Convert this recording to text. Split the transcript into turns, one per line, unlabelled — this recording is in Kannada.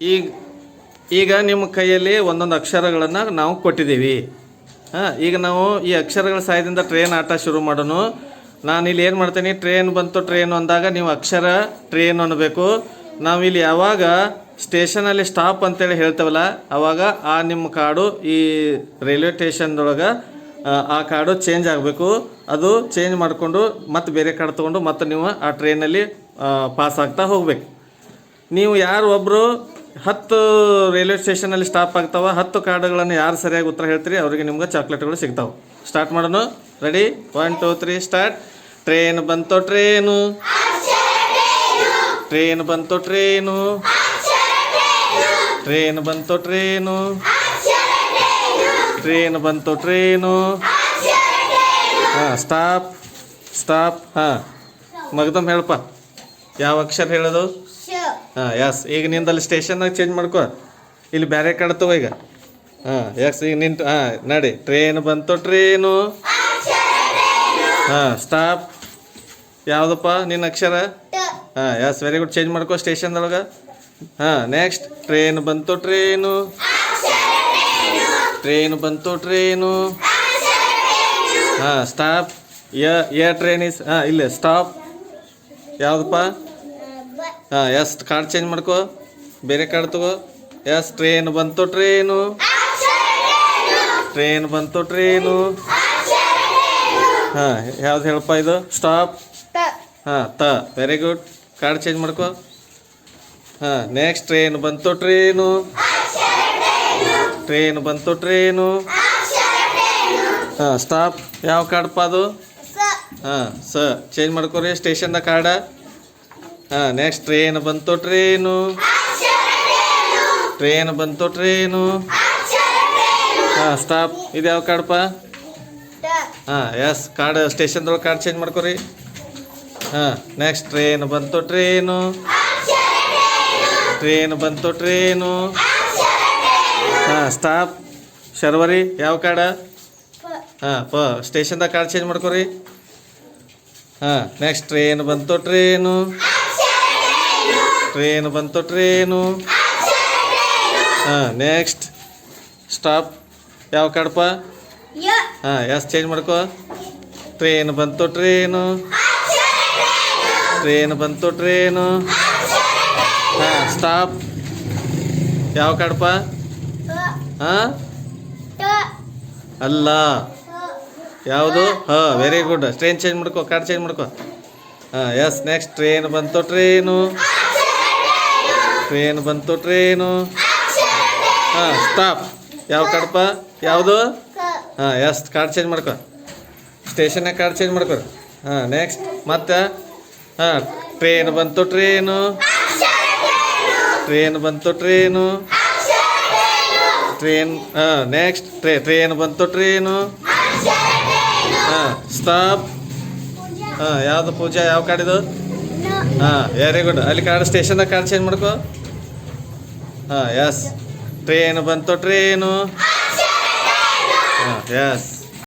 ಈಗ ಈಗ ನಿಮ್ಮ ಕೈಯಲ್ಲಿ ಒಂದೊಂದು ಅಕ್ಷರಗಳನ್ನು ನಾವು ಕೊಟ್ಟಿದ್ದೀವಿ. ಹಾಂ, ಈಗ ನಾವು ಈ ಅಕ್ಷರಗಳ ಸಹಾಯದಿಂದ ಟ್ರೈನ್ ಆಟ ಶುರು ಮಾಡೋಣ ನಾನು ಇಲ್ಲಿ ಏನು ಮಾಡ್ತೀನಿ ಟ್ರೈನ್ ಬಂತು ಟ್ರೈನ್ ಅಂದಾಗ ನೀವು ಅಕ್ಷರ ಟ್ರೈನ್ ಅನ್ನಬೇಕು. ನಾವಿಲ್ಲಿ ಯಾವಾಗ ಸ್ಟೇಷನಲ್ಲಿ ಸ್ಟಾಪ್ ಅಂತೇಳಿ ಹೇಳ್ತೇವಲ್ಲ ಆವಾಗ ಆ ನಿಮ್ಮ ಕಾಡು, ಈ ರೈಲ್ವೆ ಸ್ಟೇಷನ್ದೊಳಗೆ, ಆ ಕಾಡು ಚೇಂಜ್ ಆಗಬೇಕು. ಅದು ಚೇಂಜ್ ಮಾಡಿಕೊಂಡು ಮತ್ತೆ ಬೇರೆ ಕಾರ್ಡ್ ತೊಗೊಂಡು ಮತ್ತೆ ನೀವು ಆ ಟ್ರೈನಲ್ಲಿ ಪಾಸ್ ಆಗ್ತಾ ಹೋಗ್ಬೇಕು. ನೀವು ಯಾರು ಒಬ್ಬರು ಹತ್ತು ರೈಲ್ವೆ ಸ್ಟೇಷನಲ್ಲಿ ಸ್ಟಾಪ್ ಆಗ್ತಾವ, ಹತ್ತು ಕಾರ್ಡ್ಗಳನ್ನು ಯಾರು ಸರಿಯಾಗಿ ಉತ್ತರ ಹೇಳ್ತೀರಿ? ಅವರಿಗೆ ನಿಮ್ಗೆ ಚಾಕ್ಲೇಟ್ಗಳು ಸಿಗ್ತಾವೆ. ಸ್ಟಾರ್ಟ್ ಮಾಡೋಣ. Ready one two three start train ಬಂತು ಟ್ರೈನು ಟ್ರೈನ್ ಬಂತು ಟ್ರೈನು ಟ್ರೈನ್ ಬಂತು ಟ್ರೈನು ಟ್ರೈನ್ ಬಂತು ಟ್ರೈನು ಹಾಂ ಸ್ಟಾಪ್ ಸ್ಟಾಪ್ ಹಾಂ. ಮಗದಮ್ ಹೇಳಪ್ಪ. ಯಾವ ಅಕ್ಷರ ಹೇಳೋದು? ಹಾಂ ಎಸ್ ಈಗ ನಿಂದಲ್ಲಿ ಸ್ಟೇಷನ್ನಾಗ ಚೇಂಜ್ ಮಾಡ್ಕೋ. ಇಲ್ಲಿ ಬೇರೆ ಕಡೆ ತಗೋ ಈಗ. ಹಾಂ ಎಸ್ ಈಗ ನಿಂತು, ಹಾಂ, ನಡಿ. ಟ್ರೈನ್ ಬಂತು ಟ್ರೇನು ಹಾಂ ಸ್ಟಾಪ್ ಯಾವುದಪ್ಪ ನಿನ್ನ ಅಕ್ಷರ? ಹಾಂ ಎಸ್ ವೆರಿ ಗುಡ್ ಚೇಂಜ್ ಮಾಡ್ಕೋ ಸ್ಟೇಷನ್ದೊಳಗೆ ಹಾಂ ನೆಕ್ಸ್ಟ್ ಟ್ರೈನ್ ಬಂತು ಟ್ರೈನು ಟ್ರೈನ್ ಬಂತು ಟ್ರೇನು ಹಾಂ ಸ್ಟಾಪ್ ಯ ಟ್ರೈನ್ ಇಸ್ ಹಾಂ, ಇಲ್ಲೇ ಸ್ಟಾಪ್ ಯಾವುದಪ್ಪ? ಹಾಂ ಎಸ್ ಕಾರ್ಡ್ ಚೇಂಜ್ ಮಾಡ್ಕೋ? ಬೇರೆ ಕಾರ್ಡ್ ತಗೋ? ಎಸ್ ಟ್ರೈನ್ ಬಂತು ಟ್ರೇನು ಟ್ರೈನ್ ಬಂತು ಟ್ರೇನು ಹಾಂ ಯಾವ್ದು ಹೇಳಪ್ಪ ಇದು? ಸ್ಟಾಪ್ ಹಾಂ ತ. ವೆರಿ ಗುಡ್ ಕಾರ್ಡ್ ಚೇಂಜ್ ಮಾಡ್ಕೋ. ಹಾಂ ನೆಕ್ಸ್ಟ್ ಟ್ರೈನ್ ಬಂತು ಟ್ರೇನು ಟ್ರೈನ್ ಬಂತು ಟ್ರೇನು ಹಾಂ ಸ್ಟಾಪ್ ಯಾವ ಕಾರ್ಡಪ್ಪ ಅದು? ಹಾಂ ಸ. ಚೇಂಜ್ ಮಾಡ್ಕೊರಿ ಸ್ಟೇಷನ್ದ ಕಾರ್ಡ ಹಾಂ ನೆಕ್ಸ್ಟ್ ಟ್ರೈನ್ ಬಂತು ಟ್ರೇನು ಟ್ರೈನ್ ಬಂತು ಟ್ರೈನು ಹಾಂ ಸ್ಟಾಪ್ ಇದು ಯಾವ ಕಾರ್ಡಪ್ಪ ಹಾಂ ಎಸ್ ಕಾರ್ಡ್ ಸ್ಟೇಷನ್ದೊಳಗೆ ಕಾರ್ಡ್ ಚೇಂಜ್ ಮಾಡ್ಕೊರಿ. ಹಾಂ ನೆಕ್ಸ್ಟ್ ಟ್ರೈನ್ ಬಂತು ಟ್ರೈನು ಟ್ರೈನ್ ಬಂತು ಟ್ರೇನು ಹಾಂ ಸ್ಟಾಪ್ ಶರ್ವರಿ, ಯಾವ ಕಾರ್ಡ ಹಾಂ, ಪ ಸ್ಟೇಷನ್ದಾಗ ಕಾರ್ಡ್ ಚೇಂಜ್ ಮಾಡ್ಕೊರಿ. ಹಾಂ ನೆಕ್ಸ್ಟ್ ಟ್ರೈನ್ ಬಂತು ಟ್ರೈನು ಟ್ರೈನ್ ಬಂತು ಟ್ರೇನು. ಹಾಂ ನೆಕ್ಸ್ಟ್ ಸ್ಟಾಪ್ ಯಾವ ಕಡಪ? ಹಾಂ ಎಸ್ ಚೇಂಜ್ ಮಾಡ್ಕೋ. ಟ್ರೈನ್ ಬಂತು ಟ್ರೇನು. ಟ್ರೈನ್ ಬಂತು ಟ್ರೇನು. ಹಾಂ ಸ್ಟಾಪ್ ಯಾವ ಕಡಪ? ಹಾಂ? ಅಲ್ಲ. ಯಾವುದು? ಹಾಂ ವೆರಿ ಗುಡ್ ಟ್ರೈನ್ ಚೇಂಜ್ ಮಾಡ್ಕೋ ಕಾರ್ಡ್ ಚೇಂಜ್ ಮಾಡ್ಕೋ. ಹಾಂ ಎಸ್ ನೆಕ್ಸ್ಟ್ ಟ್ರೈನ್ ಬಂತು ಟ್ರೈನು. ಟ್ರೈನ್ ಬಂತು, ಟ್ರೈನು. ಹಾಂ ಸ್ಟಾಪ್ ಯಾವ ಕಡಪ? ಯಾವುದು? ಹಾಂ ಎಷ್ಟು ಕಾರ್ಡ್ ಚೇಂಜ್ ಮಾಡ್ಕೊ. ಸ್ಟೇಷನ್ನಾಗ ಕಾರ್ಡ್ ಚೇಂಜ್ ಮಾಡ್ಕೊ ಹಾಂ ನೆಕ್ಸ್ಟ್ ಮತ್ತೆ? ಹಾಂ, ಟ್ರೈನ್ ಬಂತು, ಟ್ರೈನು. ಟ್ರೈನ್ ಬಂತು, ಟ್ರೈನು. ಟ್ರೈನ್, ಹಾಂ ನೆಕ್ಸ್ಟ್ ಟ್ರೇ, ಟ್ರೈನ್ ಬಂತು, ಟ್ರೈನು. ಹಾಂ ಸ್ಟಾಪ್ ಹಾಂ, ಯಾವುದು ಪೂಜಾ? ಯಾವ ಕಾರ್ಡಿದು ಹಾಂ ವೆರಿ ಗುಡ್ ಅಲ್ಲಿ ಕಾರ್ಡ್ ಸ್ಟೇಷನ್ದಾಗ ಕಾರ್ಡ್ ಚೇಂಜ್ ಮಾಡ್ಕೋ. ಹಾಂ ಎಸ್ ಟ್ರೈನ್ ಬಂತು ಟ್ರೇನು ಹಾಂ ಎಸ್